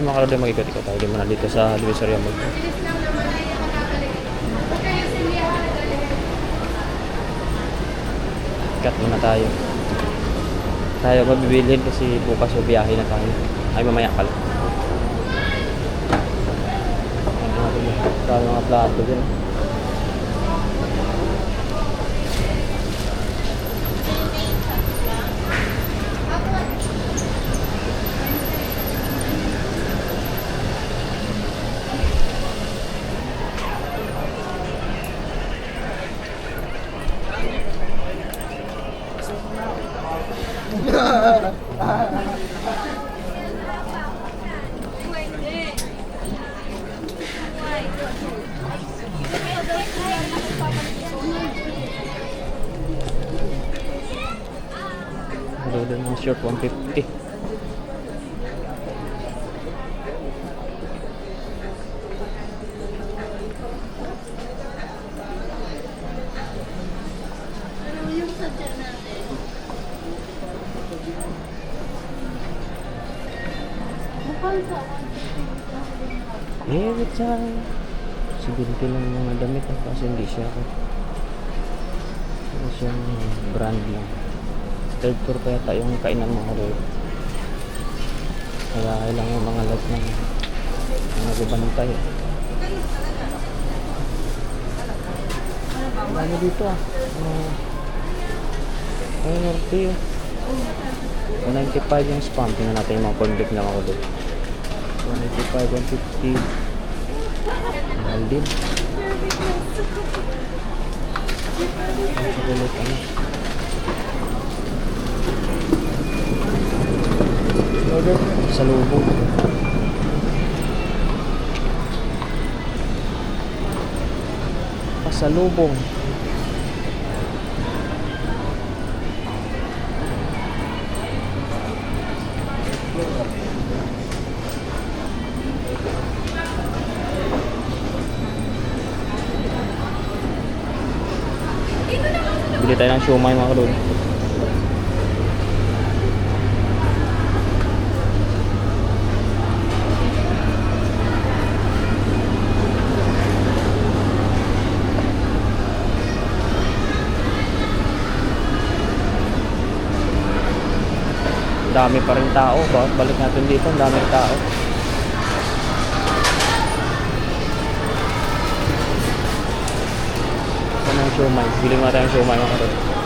Yung mga kalod mag-ikot-ikot tayo. Hindi muna dito sa Divisoria Mall. Cut muna tayo. Tayo mabibilhin kasi bukas biyahe na tayo. Ay mamaya pala. Tayo mga plato din. Short 150. Every time. Siguro lang yung mga damit kasi hindi siya ako. Hindi siyang brand lang. Third floor pa yata yung kainan mga road. Kaya lang yung mga light na na nagbabantay. Ang dami dito ah. Ano, ay, norte yun. 195 yung spam. Tingnan natin yung mga beef na mga road. 185, 150. Mahal din. Ang chocolate ano. Sa lubong. Pasalubong. Bili tayo ng siomay mga kalul. Dami pa rin tao. Bakit balik natin dito? Ang dami tao. Ito ng siomay. Bili mo tayo ng siomay mga kalul.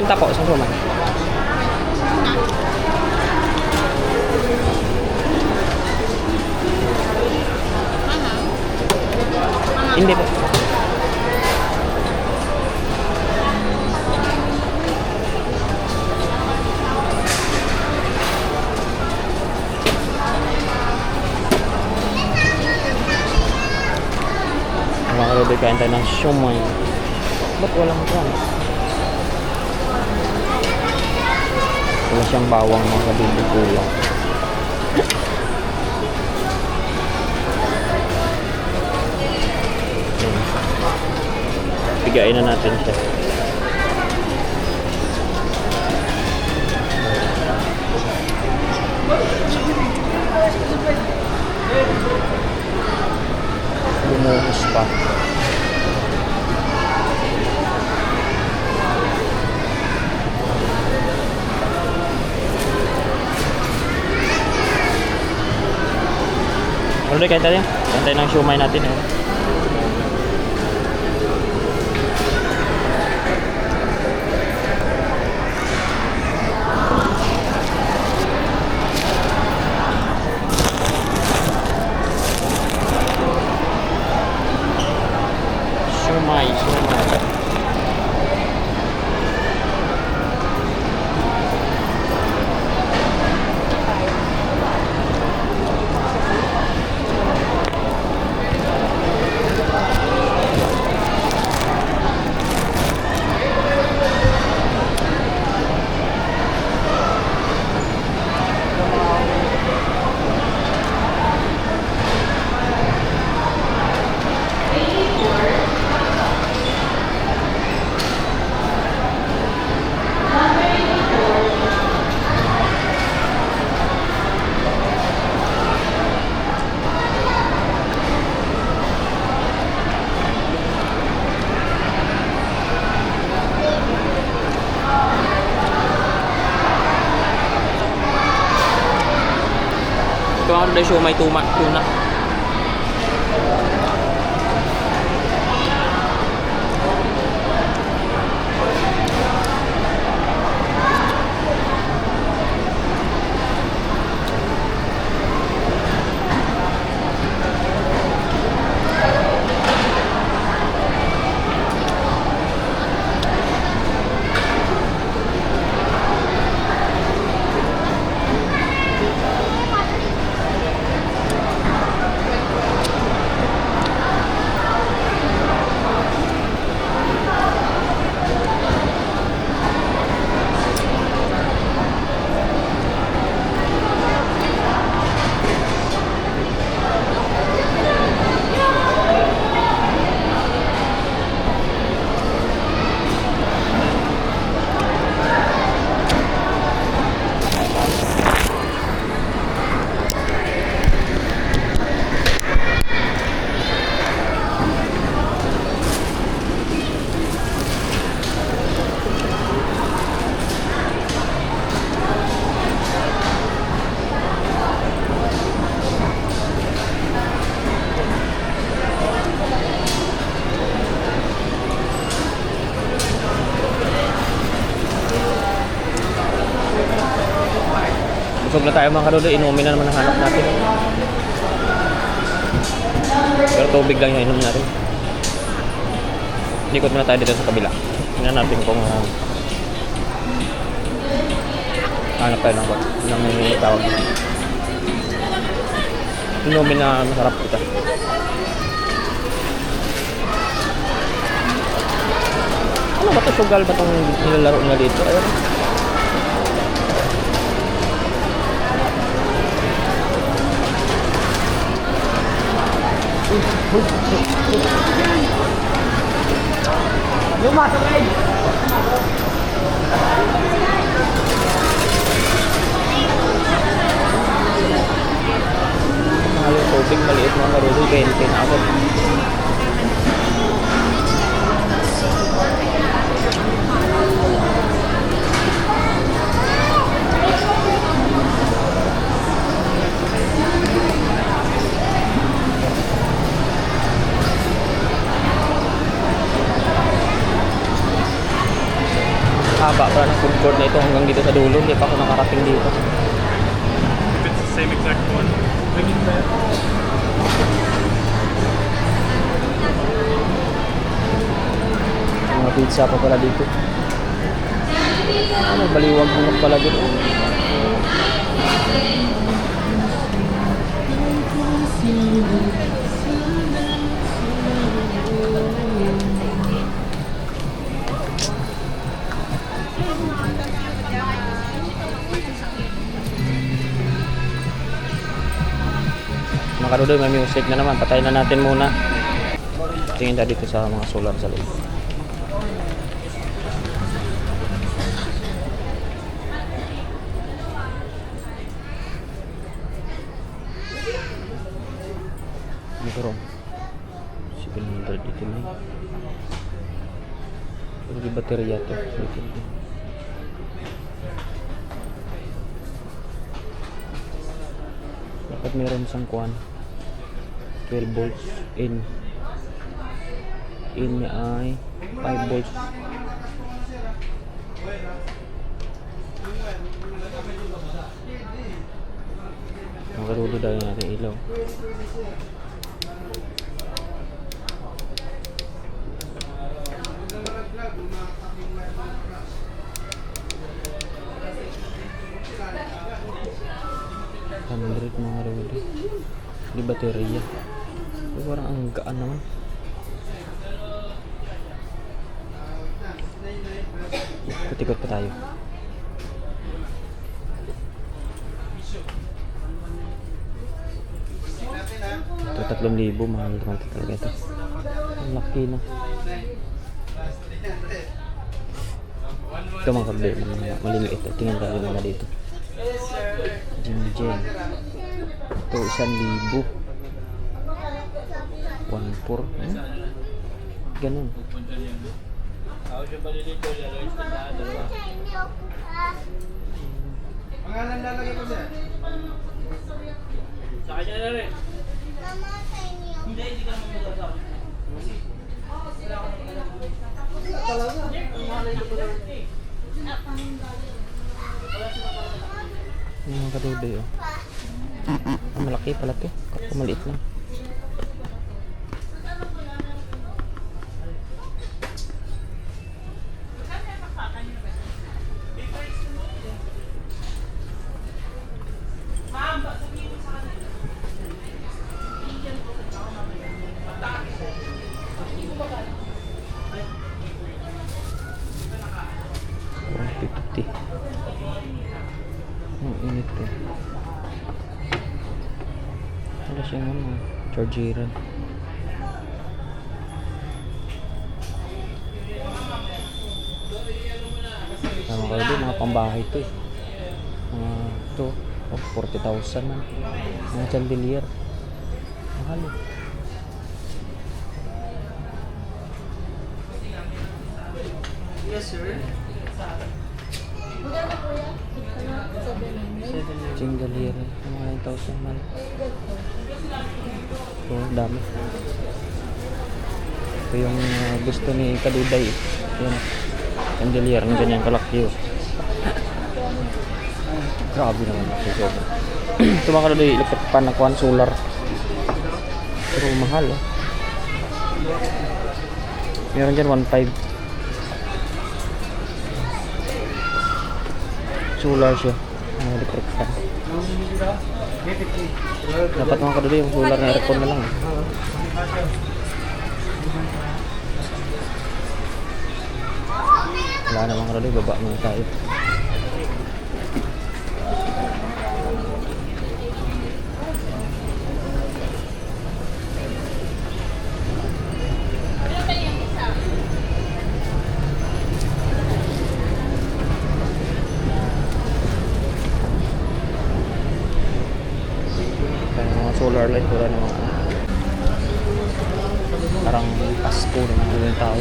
50 po, isang suman. Hindi po. Makakabibigyan tayo ng shumay. Ba't walang promise? Wala siyang bawang mga kabibig. Yan. Bigayin na natin siya. Lumuhos pa. Ano kain tayo? Kain tayo ng siomay natin eh. ได้ชว์ไมค์ตูมาคุณนะ tayo mga kadulo, inumin na naman ang hanap natin. Pero tubig lang yung inom natin. Likot muna tayo dito sa kabila. Tingnan natin kung uh, hanap tayo ng kot. Ng tawag. Inumin na masarap ito. Ano ba ito? Sugal ba itong nilalaro nila dito? Ayun. Lumasok kayo! Mahal yung tubig, maliit mga karulo, 20 na ako. Haba pa ng food court na ito hanggang dito sa dulo. Hindi pa ako nakarating dito. If it's the same exact one, we can Mga pizza pa pala dito. Ano, baliwag mo pala dito. Mga karudoy, may music na naman. Patayin na natin muna. Tingin tayo dito sa mga solar sa loob. Siguro 700 dito na Pero di na. Dapat meron isang 12 volts in in ay 5 volts Magaludo daw yung ating ilaw. Hundred mga rudo. Di baterya. Parang ang gaan naman. Ikot-ikot pa tayo. Ito, tatlong libo. Mahal naman ito talaga ito. Ang laki na. Ito mga. Mga maliliit. Tingnan tayo mga dito. Jim Jim. Ito, isang libo. One four. Hmm? Ganun. Pangalan lalagay ko sir. Yung mga kadudoy oh. Ah, malaki pala to. Kapag maliit lang. Chargeran. Tama ka din, mga pambahay to eh. Mga to, oh, 40,000 man. Mga chandelier. Mahal eh. Chandelier. Mga 9,000 man. Dami. Ito yung uh, gusto ni Kaduday. eh. Yan. Chandelier ng ganyan kalaki. oh. Grabe naman. ito, sobra. Ito mga Kaduday, electric pan na kuhan solar. Pero mahal oh. Meron dyan 1.5. Solar siya. Electric fan. Dapat mga Kaduday, yung solar na aircon na lang. eh. Wala na mga baba muna tayo. Kaya mga solar light wala na mga parang Pasko na mga yung tao.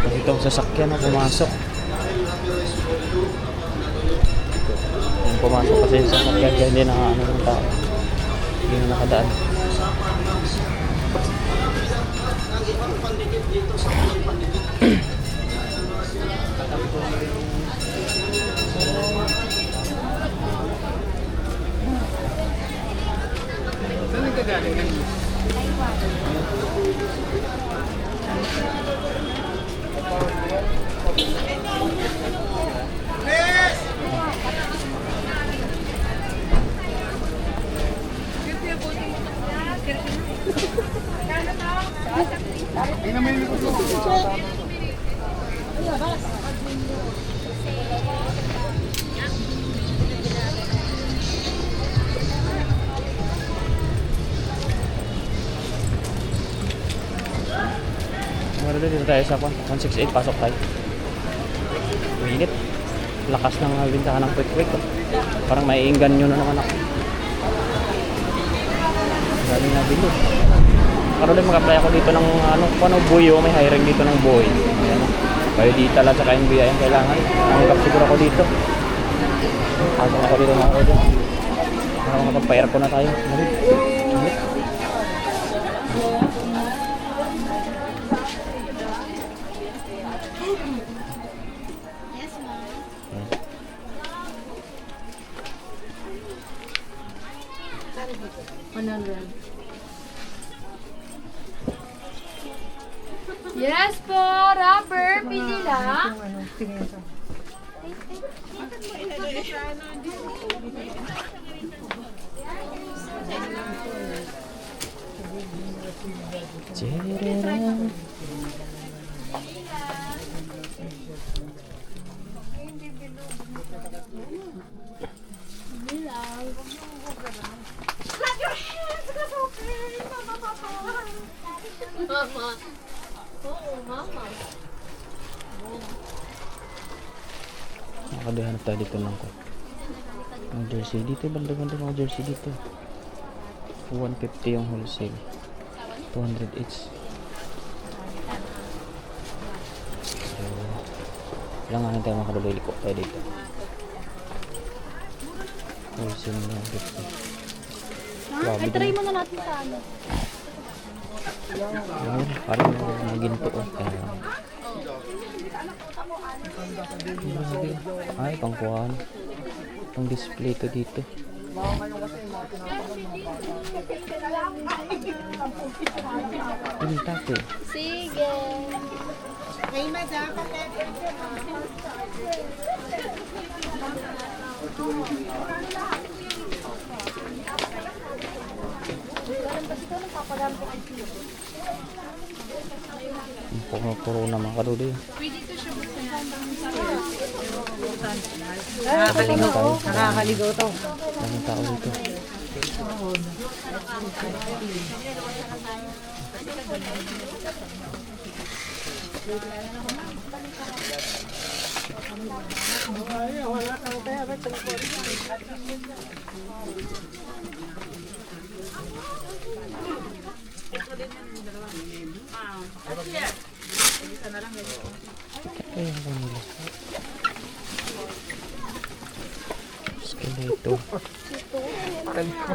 Kasi itong sasakyan na pumasok. Yung pumasok kasi sa sasakyan kaya hindi na ano ng tao. Hindi na nakadaan. Din dito tayo sa 168 pasok tayo. Mainit. Lakas ng bintahan ng quick quick. Oh. Parang maiinggan nyo na naman ako. Dami na bili. Pero din mag-apply ako dito ng ano, ano buyo, may hiring dito ng boy. Ayan. Kayo dito lang sa NBI ang kailangan. Nanggap siguro ako dito. Pasok ako dito mga order. Para makapag-fire ko na tayo. Malit. Malit. Yes po, rapper, pili lang. Tiyerere. Mama. Mama. Nakadahanap tayo dito lang ko. Mga jersey dito, banda-banda mga jersey dito. 150 yung wholesale. 200 each. So, kailangan tayo makadulili ko tayo dito. Wholesale na 150. Grabe Ay, try mo na natin sa ano. Ayun, parang mga ginto oh. Kaya, ay, pangkuhan. Pang display to dito. Pinta ko. Sige. Puro, puro na mga kaduli. Nakakaligaw. Nakakaligaw to. Daming tao dito. Ayun ba nila? Skeleto. Dami sa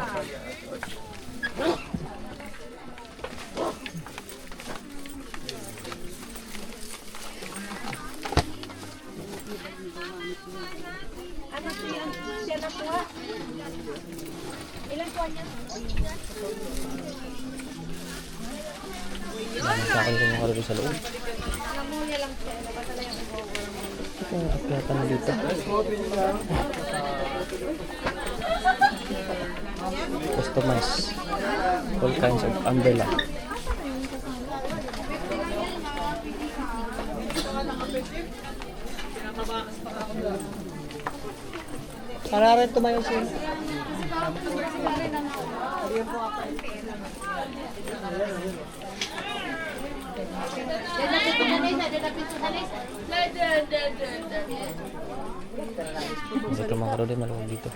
yung mga sa loob. Ito yung akyatan na dito. Customize. All kinds of umbrella. Para rin tumayo siya. Nosotros más más bonitos.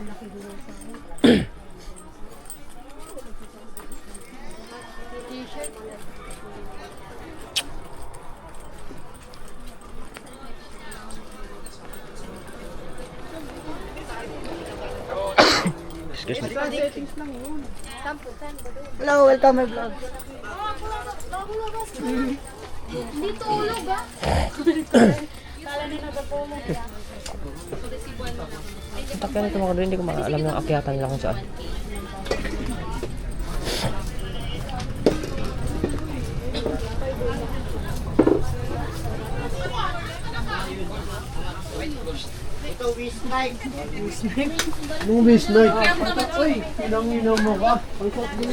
Excuse me. Hello, welcome my Hindi tulog ah. Ang takyan nito mga karode, hindi ko maalam yung akyatan nila kung saan. Nung wish night. Uy, inang-inaw mo ka. Ang kot din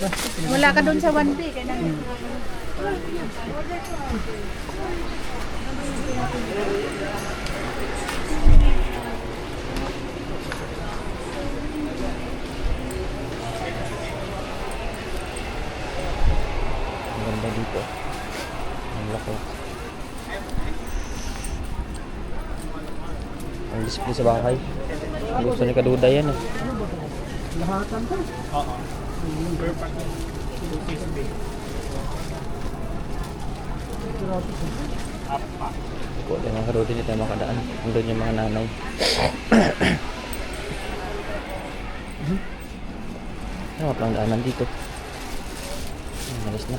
siya. Wala ka doon sa 1B. Kaya Ang ganda dito. Ang laki. Ang display sa bahay. Ang gusto ni Kaduda yan eh. Lahatan ka. Ko din Kaduda hindi tayo makadaan. Andun yung mga nanay. Ano pa ang daanan dito? Ang Malis na.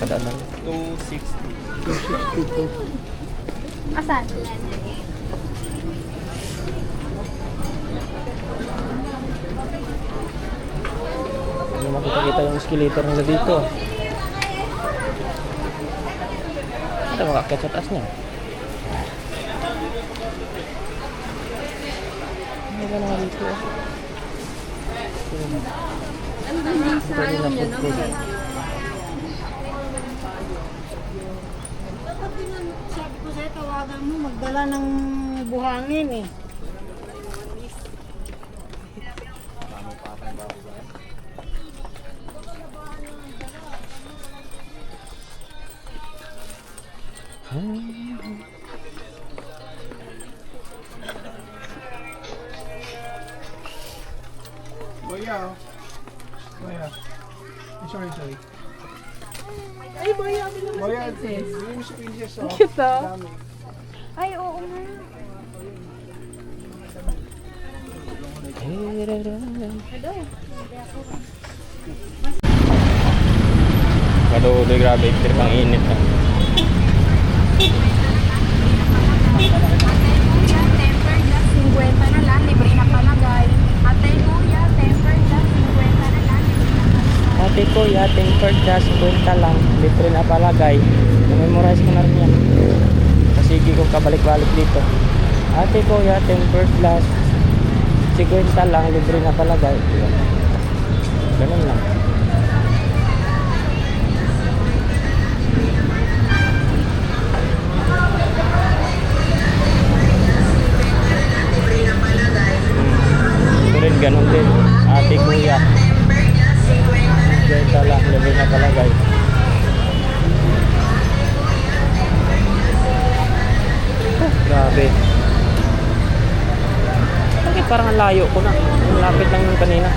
Kadaan na. 260. Asan? Makikita yung escalator nila dito. Ito makakit sa taas niya. Ano ba naman dito? Pwede na food court. Sabi ko sa'yo, tawagan mo, magdala ng buhangin eh. Princess, oh. Cute ah. Ay, oo nga. Kadudoy, grabe. Pero pang init ah. Temper glass, 50 na lang, libre na palagay. Ate kuya, temper glass, 50 na lang, libre na palagay. Ate ko, ya, tempered gas, kwenta lang. Libre na palagay. Na-memorize ko na rin yan. Kasi hindi ko kabalik-balik dito. Ate ko, ya, tempered glass. 50 lang, libre na palagay. Ganun lang. Layo ko na? Ang lapit lang yung kanina.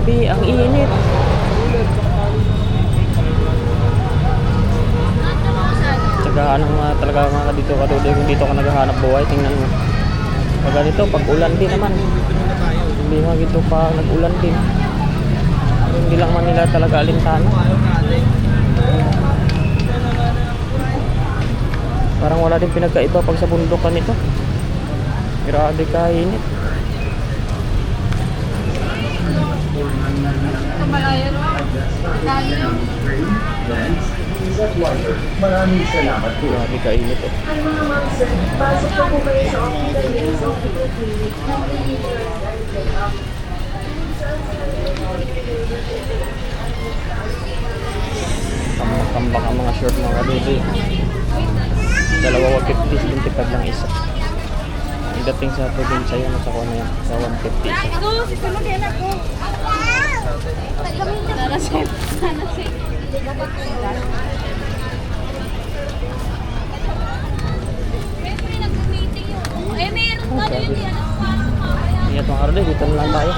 Grabe, ang init. Tsaka ano nga talaga mga dito ka kung dito ka naghahanap buhay, tingnan mo. Pag ganito, pag ulan din naman. Hindi nga dito pa nag-ulan din. Pero hindi lang man nila talaga alintana. Parang wala din pinagkaiba pag sa bundukan nito. Grabe ka init. Maraming salamat po. Grabe ka init eh. Pasok na po kayo sa office of the Tambak ang mga short mga kadudoy. Dalawa 150, 25 lang isa. Ang dating sa probinsya yun, sa kuha na yan, sa 150 isa. Ako, yan ako. Eh, meron pa yun. Ingat mga kadudoy, dito na lang tayo.